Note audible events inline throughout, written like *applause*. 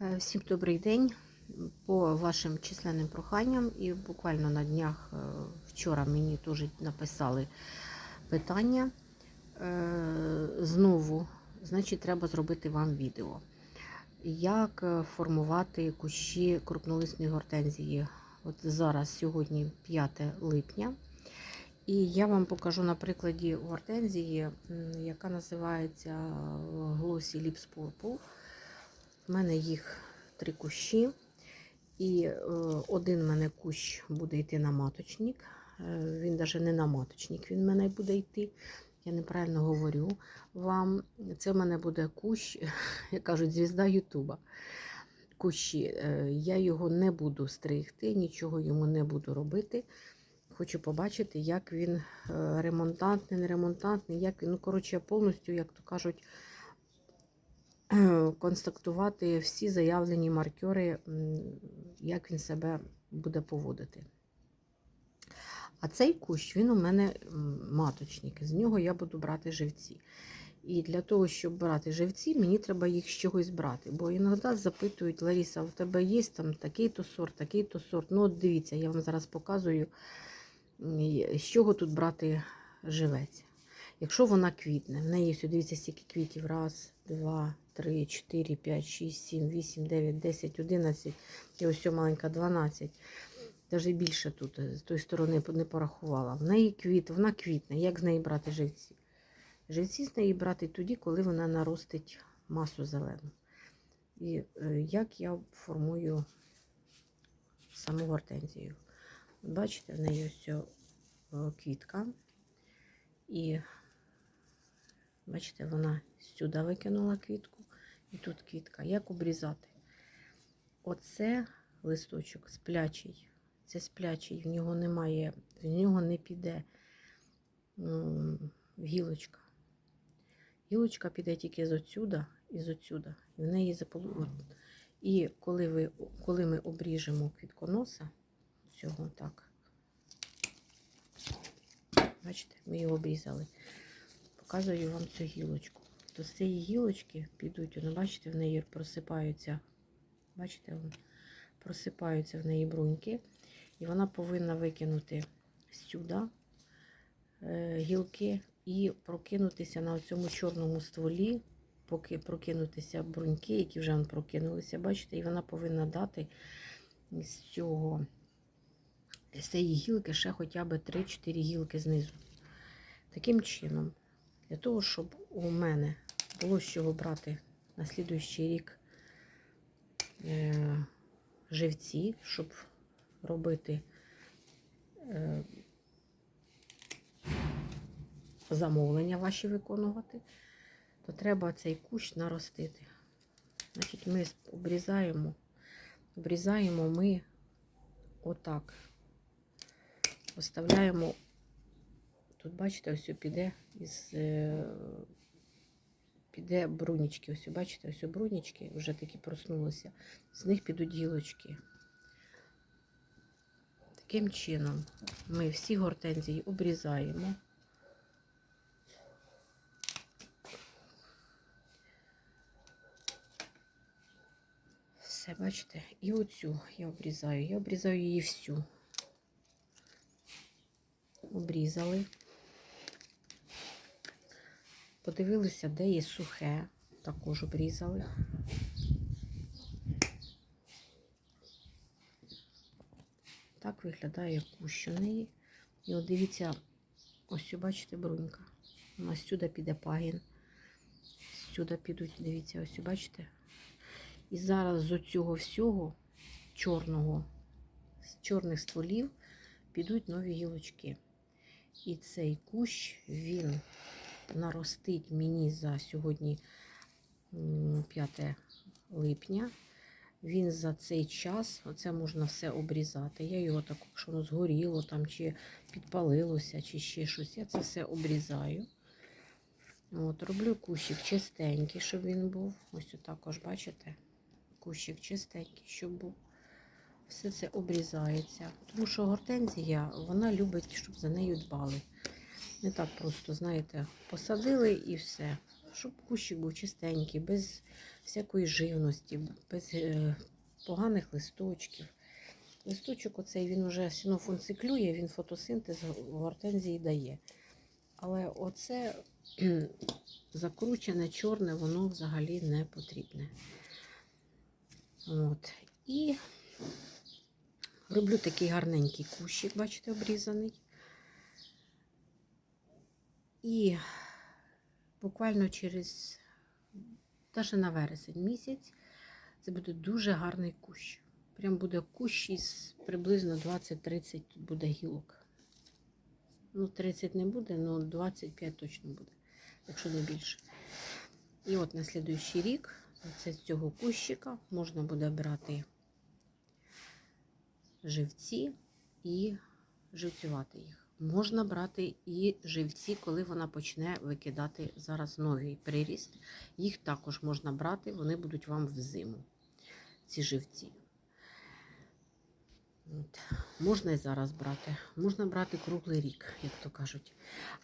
Е, Всім добрий день. По вашим численним проханням, і буквально на днях е, вчора мені теж написали питання. Е, Знову, значить, треба зробити вам відео. Як формувати кущі крупнолисної гортензії? От зараз, сьогодні 5 липня. І я вам покажу на прикладі гортензії, яка називається Glossy Lips Purple. У мене їх три кущі. І е, один в мене кущ буде йти на маточник. Е, він навіть не на маточник, він в мене буде йти. Я неправильно говорю вам. Це в мене буде кущ, *laughs* як кажуть, звізда Ютуба. Кущі. Е, я його не буду стригти, нічого йому не буду робити. Хочу побачити, як він ремонтантний, не ремонтантний, як він, ну, коротше, повністю, як то кажуть, констатувати всі заявлені маркери, як він себе буде поводити. А цей кущ, він у мене маточник, з нього я буду брати живці. І для того, щоб брати живці, мені треба їх з чогось брати. Бо іноді запитують, Ларіса, у тебе є там такий-то сорт, такий-то сорт. Ну, от дивіться, я вам зараз показую, з чого тут брати живець. Якщо вона квітне, в неї ось, дивіться, стільки квітів. Раз, два, три, чотири, п'ять, шість, сім, вісім, дев'ять, десять, одинадцять. І ось маленька 12. Навіть більше тут е, з тої сторони не порахувала. В неї квіт, вона квітне. Як з неї брати живці? Живці з неї брати тоді, коли вона наростить масу зелену. І е, як я формую саму гортензію. Бачите, в неї ось е, квітка. І бачите, вона сюди викинула квітку, і тут квітка. Як обрізати? Оце листочок сплячий. Це сплячий, в нього немає, в нього не піде гілочка. Гілочка піде тільки з отсюда і з отсюда. І в неї заполу... І коли, ви, коли ми обріжемо квітконоса, цього так, бачите, ми його обрізали. Показую вам цю гілочку. То з цієї гілочки підуть, ну, бачите, в неї просипаються, бачите, просипаються в неї бруньки. І вона повинна викинути сюди е, гілки і прокинутися на цьому чорному стволі, поки прокинутися бруньки, які вже прокинулися, бачите, і вона повинна дати з цього, з цієї гілки ще хоча б 3-4 гілки знизу. Таким чином, для того, щоб у мене було з чого брати на слідуючий рік е, живці, щоб робити е, замовлення ваші виконувати, то треба цей кущ наростити. Значить, ми обрізаємо, обрізаємо ми отак. Оставляємо, тут, бачите, ось піде із е, піде брунічки. Ось, бачите, ось брунічки вже такі проснулися. З них підуть гілочки. Таким чином ми всі гортензії обрізаємо. Все, бачите, і оцю я обрізаю. Я обрізаю її всю. Обрізали. Подивилися, де є сухе, також обрізали. Так виглядає кущ у неї. І от дивіться, ось бачите, брунька. Вона сюди піде пагін. Сюди підуть, дивіться, ось бачите. І зараз з цього всього чорного, з чорних стволів підуть нові гілочки. І цей кущ, він наростить мені за сьогодні 5 липня. Він за цей час, оце можна все обрізати. Я його так, якщо воно згоріло там, чи підпалилося, чи ще щось, я це все обрізаю. От, Роблю кущик чистенький, щоб він був. Ось також, бачите, кущик чистенький, щоб був. Все це обрізається. Тому що гортензія, вона любить, щоб за нею дбали. Не так просто, знаєте, посадили і все. Щоб кущик був чистенький, без всякої живності, без е, поганих листочків. Листочок оцей він уже сінофон циклює, він фотосинтез в гортензії дає. Але оце закручене, чорне, воно взагалі не потрібне. От. І роблю такий гарненький кущик, бачите, обрізаний. І буквально через, навіть на вересень місяць, це буде дуже гарний кущ. Прям буде кущ із приблизно 20-30 буде гілок. Ну, 30 не буде, але 25 точно буде, якщо не більше. І от на слідуючий рік це з цього кущика можна буде брати живці і живцювати їх. Можна брати і живці, коли вона почне викидати зараз новий приріст. Їх також можна брати, вони будуть вам в зиму, ці живці. От. Можна і зараз брати, можна брати круглий рік, як то кажуть.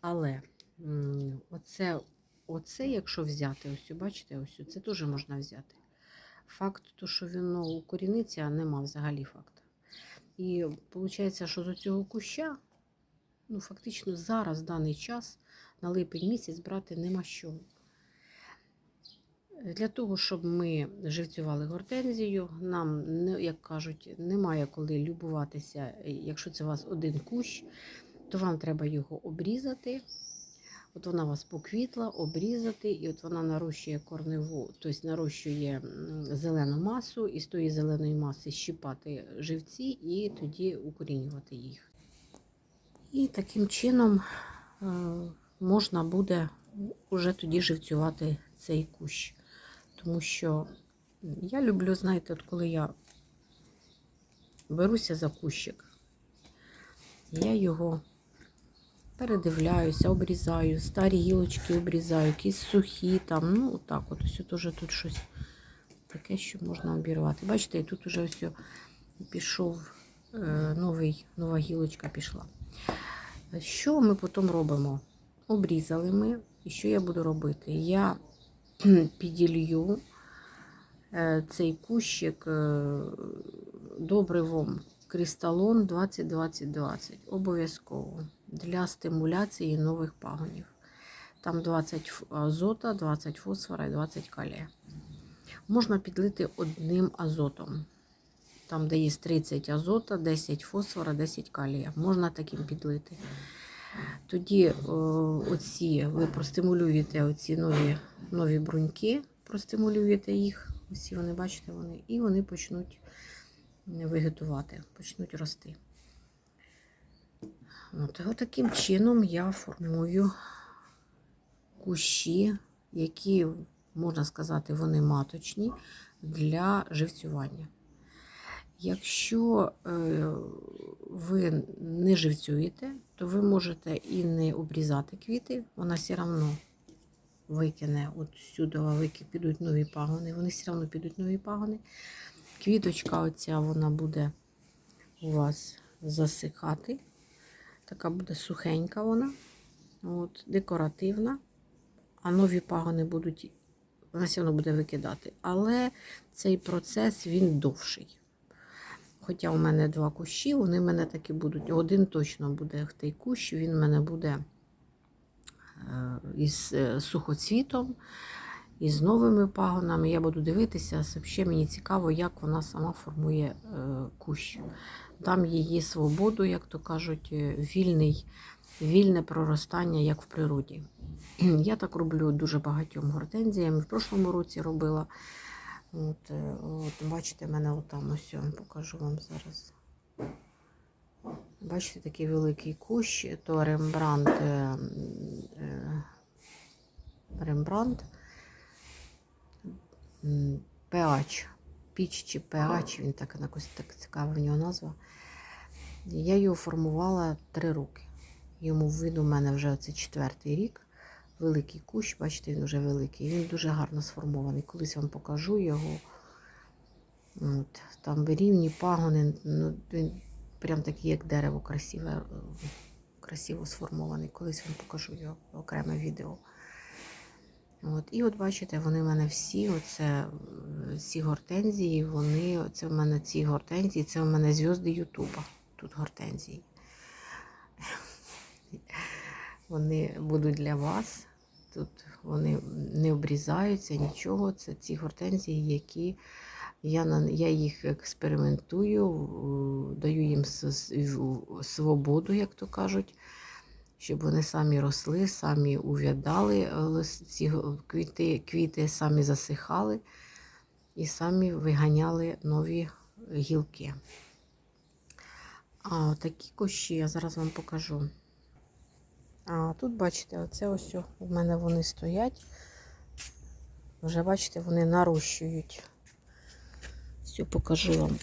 Але оце, оце, якщо взяти, ось бачите, ось це теж можна взяти. Факт, то, що воно укоріниться, нема взагалі факту. І виходить, що з цього куща, ну, фактично зараз, в даний час, на липень місяць брати нема що. Для того, щоб ми живцювали гортензію, нам, як кажуть, немає коли любуватися. Якщо це у вас один кущ, то вам треба його обрізати. От вона вас поквітла, обрізати, і от вона нарощує корневу, тобто нарощує зелену масу, і з тої зеленої маси щипати живці і тоді укорінювати їх. І таким чином е, можна буде вже тоді живцювати цей кущ. Тому що я люблю, знаєте, от коли я беруся за кущик, я його передивляюся, обрізаю, старі гілочки обрізаю, якісь сухі там, ну так, от ось теж тут щось таке, що можна обірвати. Бачите, і тут уже ось пішов новий, нова гілочка пішла. Що ми потім робимо? Обрізали ми, і що я буду робити? Я *clears throat* піділью е, цей кущик е, добривом Крісталон 20-20-20. Обов'язково для стимуляції нових пагонів. Там 20 азота, 20 фосфора і 20 калія. Можна підлити одним азотом. Там, де є 30 азота, 10 фосфора, 10 калія. Можна таким підлити. Тоді о, оці, ви простимулюєте оці нові, нові бруньки, простимулюєте їх. Ось вони, бачите, вони, і вони почнуть вегетувати, почнуть рости. От таким чином я формую кущі, які, можна сказати, вони маточні для живцювання. Якщо е, ви не живцюєте, то ви можете і не обрізати квіти, вона все одно викине от сюди, підуть нові пагони, вони все одно підуть нові пагони. Квіточка оця вона буде у вас засихати. Така буде сухенька вона, от, декоративна, а нові пагони будуть, вона все одно буде викидати. Але цей процес він довший. Хоча у мене два кущі, вони мене такі будуть. Один точно буде в той кущ, він мене буде е, із е, сухоцвітом, із новими пагонами. Я буду дивитися, взагалі мені цікаво, як вона сама формує е, кущ. Дам її свободу, як то кажуть, вільний, вільне проростання, як в природі. *clears throat* Я так роблю дуже багатьом гортензіям. В прошлому році робила. От, е, от, бачите, мене отам ось покажу вам зараз. Бачите, такий великий кущ, то Рембрандт. е, е, Рембрандт. PH. Піч чи PH, він так якось так цікава в нього назва. Я його формувала три роки. Йому виду в мене вже це четвертий рік. Великий кущ, бачите, він вже великий. Він дуже гарно сформований. Колись вам покажу його. От, там рівні пагони. Ну, він прям такий, як дерево, красиве, красиво сформований. Колись вам покажу його окреме відео. От, і от бачите, вони в мене всі, оце ці гортензії, вони, це в мене ці гортензії, це в мене зв'язки Ютуба. Тут гортензії. Вони будуть для вас. Тут вони не обрізаються, нічого. Це ці гортензії, які я, я їх експериментую, даю їм свободу, як то кажуть, щоб вони самі росли, самі увядали, ці квіти, квіти самі засихали і самі виганяли нові гілки. А такі кущі я зараз вам покажу. А тут, бачите, оце ось у мене вони стоять. Вже, бачите, вони нарощують. Все, покажу вам.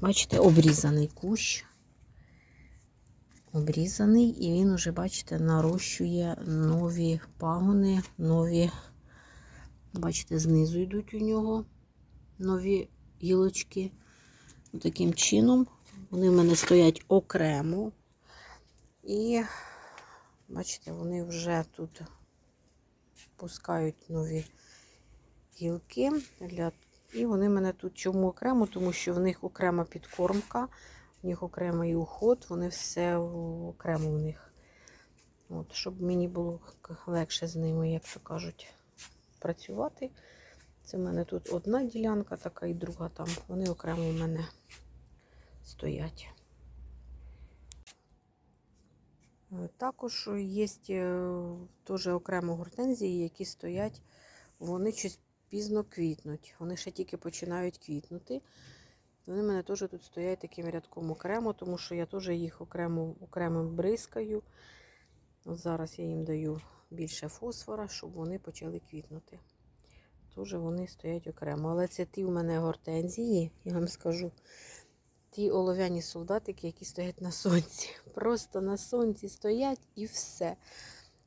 Бачите, обрізаний кущ. Обрізаний, і він уже, бачите, нарощує нові пагони, нові, бачите, знизу йдуть у нього нові гілочки. Таким чином вони в мене стоять окремо. І, бачите, вони вже тут пускають нові гілки. Для... І вони мене тут чому окремо, тому що в них окрема підкормка, в них окремий уход, вони все окремо в них. От, щоб мені було легше з ними, як то кажуть, працювати. Це в мене тут одна ділянка, така і друга там. Вони окремо в мене стоять. Е, Також є теж окремо гортензії, які стоять, вони щось пізно квітнуть. Вони ще тільки починають квітнути. Вони в мене теж тут стоять таким рядком окремо, тому що я теж їх окремо, окремо бризкаю. От зараз я їм даю більше фосфора, щоб вони почали квітнути. Теж вони стоять окремо. Але це ті в мене гортензії, я вам скажу. Ті олов'яні солдатики, які стоять на сонці. *laughs* Просто на сонці стоять і все.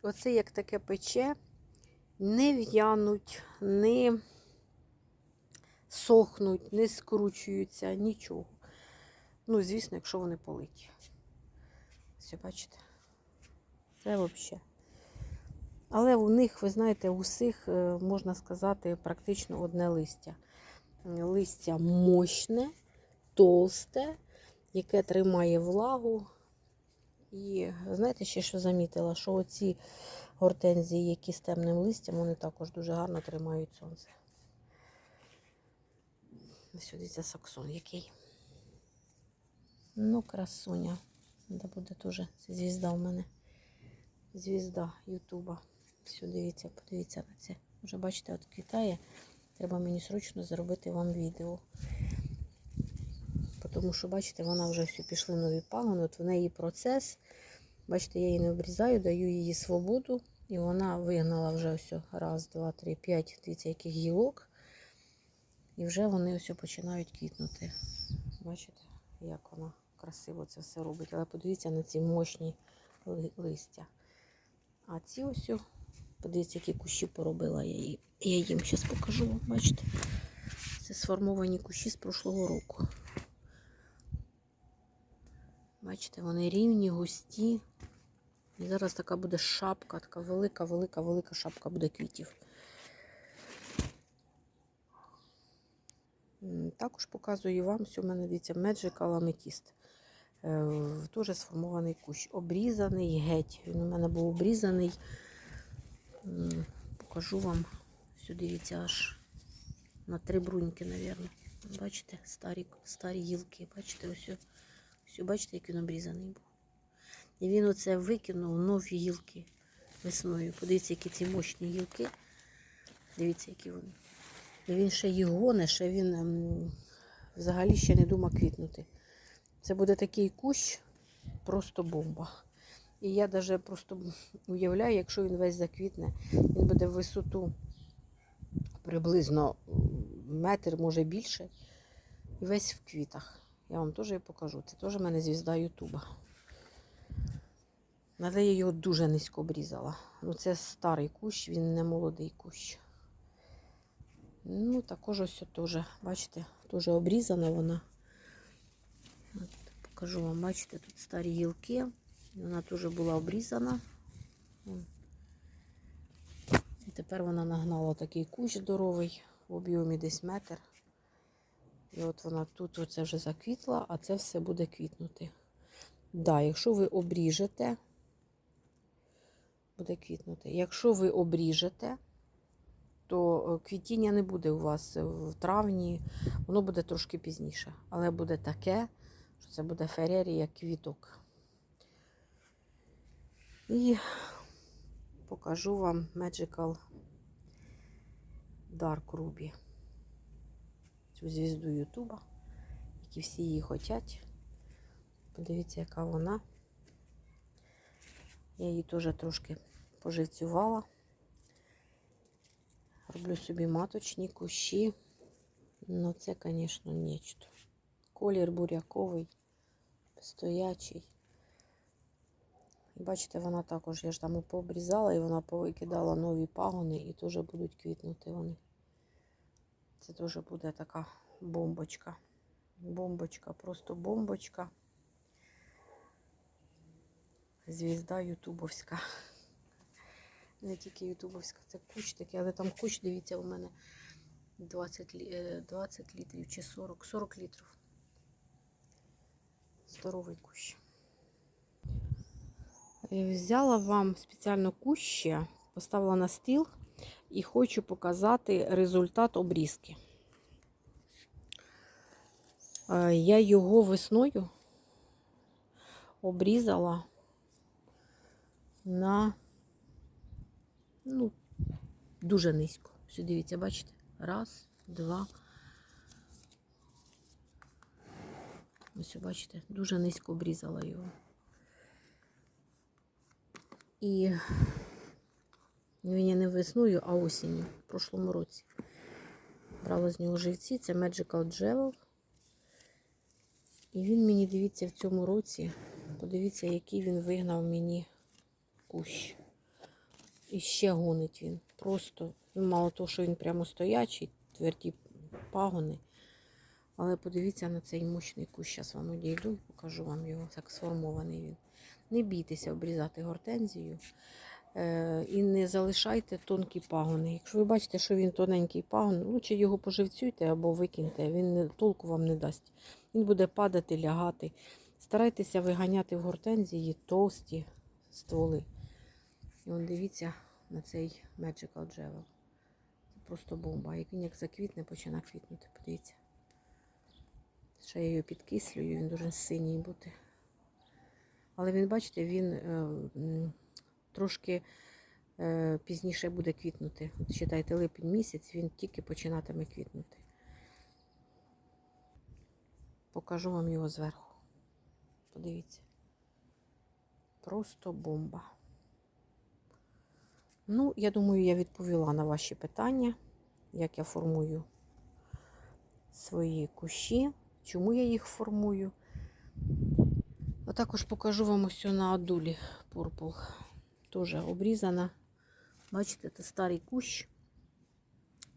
Оце як таке пече, не в'януть, не сохнуть, не скручуються, нічого. Ну, звісно, якщо вони политі. Все, бачите? Це взагалі. Але у них, ви знаєте, у всіх, е, можна сказати, практично одне листя. Листя мощне, толсте, яке тримає влагу. І знаєте, ще що замітила, що оці гортензії, які з темним листям, вони також дуже гарно тримають сонце. Ось дивіться саксон який. Ну, красуня. Де буде теж звізда у мене. Звізда Ютуба. Все, дивіться, подивіться на це. Вже бачите, от квітає. Треба мені срочно зробити вам відео. Тому що, бачите, вона вже все пішли нові пагони. От в неї процес. Бачите, я її не обрізаю, даю її свободу. І вона вигнала вже ось раз, два, три, п'ять, дивіться, яких гілок. І вже вони ось починають квітнути. Бачите, як вона красиво це все робить. Але подивіться на ці мощні листя. А ці ось, подивіться, які кущі поробила я їй. Я їм зараз покажу бачите? Це сформовані кущі з прошлого року. Бачите, вони рівні, густі. І зараз така буде шапка, така велика, велика, велика шапка буде квітів. Також показую вам, що в мене дивіться Magical Amethyst. Е, Теж сформований кущ. Обрізаний геть. Він у мене був обрізаний. Покажу вам. Сюди дивіться аж на три бруньки, мабуть. Бачите, старі, старі гілки. Бачите, ось. Ось, бачите, як він обрізаний був. І він оце викинув нові гілки весною. Подивіться, які ці мощні гілки. Дивіться, які вони. І він ще їх гоне, ще він ем, взагалі ще не думав квітнути. Це буде такий кущ, просто бомба. І я навіть просто уявляю, якщо він весь заквітне, він буде в висоту приблизно метр, може більше. І весь в квітах. Я вам теж її покажу. Це теж в мене звізда Ютуба. Але я його дуже низько обрізала. Ну, це старий кущ, він не молодий кущ. Ну, також ось теж, бачите, теж обрізана вона. От, покажу вам, бачите, тут старі гілки. Вона теж була обрізана. І Тепер вона нагнала такий кущ здоровий в об'ємі десь метр. І от вона тут оце вже заквітла, а це все буде квітнути. Да, якщо ви обріжете, буде квітнути. Якщо ви обріжете, то е, квітіння не буде у вас в травні, воно буде трошки пізніше. Але буде таке, що це буде ферерія квіток. І покажу вам Magical Dark Ruby. Цю звізду Ютуба, які всі її хочуть. Подивіться, яка вона. Я її теж трошки поживцювала. Роблю собі маточні кущі. Ну, це, звісно, нечто. Колір буряковий, стоячий. І бачите, вона також, я ж там пообрізала, і вона повикидала нові пагони, і теж будуть квітнути вони. Це теж буде така бомбочка. Бомбочка, просто бомбочка. Звізда ютубовська. *laughs* Не тільки ютубовська, це кущ такий, але там кущ, дивіться, у мене 20, е, 20 літрів чи 40, 40 літрів. Здоровий кущ. Е, Взяла вам спеціально кущ ще, поставила на стіл і хочу показати результат обрізки. Е, Я його весною обрізала на ну, дуже низько. Ось дивіться, бачите? Раз, два. Ось бачите, дуже низько обрізала його. І він не весною, а осінню, в прошлому році. Брала з нього живці, це Magical Jewel. І він мені, дивіться, в цьому році, подивіться, який він вигнав мені кущ. І ще гонить він. Просто, ну, мало того, що він прямо стоячий, тверді пагони. Але подивіться на цей мощний кущ. Зараз вам одійду і покажу вам його, так сформований він. Не бійтеся обрізати гортензію. Е, і не залишайте тонкі пагони. Якщо ви бачите, що він тоненький пагон, лучше його поживцюйте або викиньте, він толку вам не дасть. Він буде падати, лягати. Старайтеся виганяти в гортензії товсті стволи. І он дивіться на цей Magical Jewel. Це просто бомба. Як він як заквітне, починає квітнути. Подивіться. Ще я його підкислюю, він дуже синій бути. Але він, бачите, він е, трошки е, пізніше буде квітнути. От, Читайте, липень місяць, він тільки починатиме квітнути. Покажу вам його зверху. Подивіться. Просто бомба. Ну, я думаю, я відповіла на ваші питання, як я формую свої кущі, чому я їх формую. А також покажу вам ось на адулі Purple. Теж обрізана. Бачите, це старий кущ,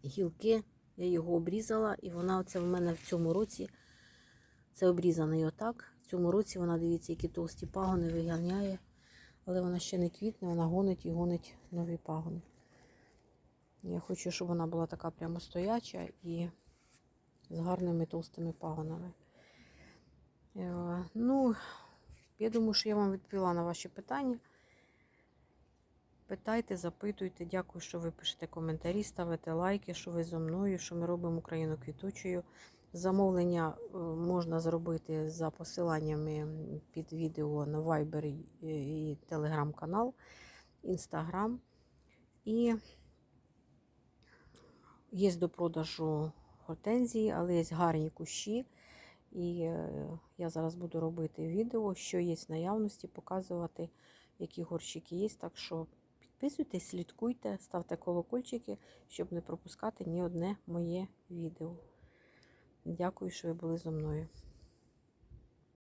гілки. Я його обрізала, і вона оце в мене в цьому році. Це обрізаний отак. В цьому році вона, дивіться, які товсті пагони виганяє. Але вона ще не квітне, вона гонить і гонить нові пагони. Я хочу, щоб вона була така прямо стояча і з гарними товстими пагонами. Е, Ну, я думаю, що я вам відповіла на ваші питання. Питайте, запитуйте. Дякую, що ви пишете коментарі, ставите лайки, що ви зі мною, що ми робимо Україну квітучою. Замовлення е, можна зробити за посиланнями під відео на Viber і- Telegram канал, Instagram. І є до продажу гортензії, але є гарні кущі. І е, я зараз буду робити відео, що є в наявності, показувати, які горщики є. Так що підписуйтесь, слідкуйте, ставте колокольчики, щоб не пропускати ні одне моє відео. Дякую, що ви були зі мною.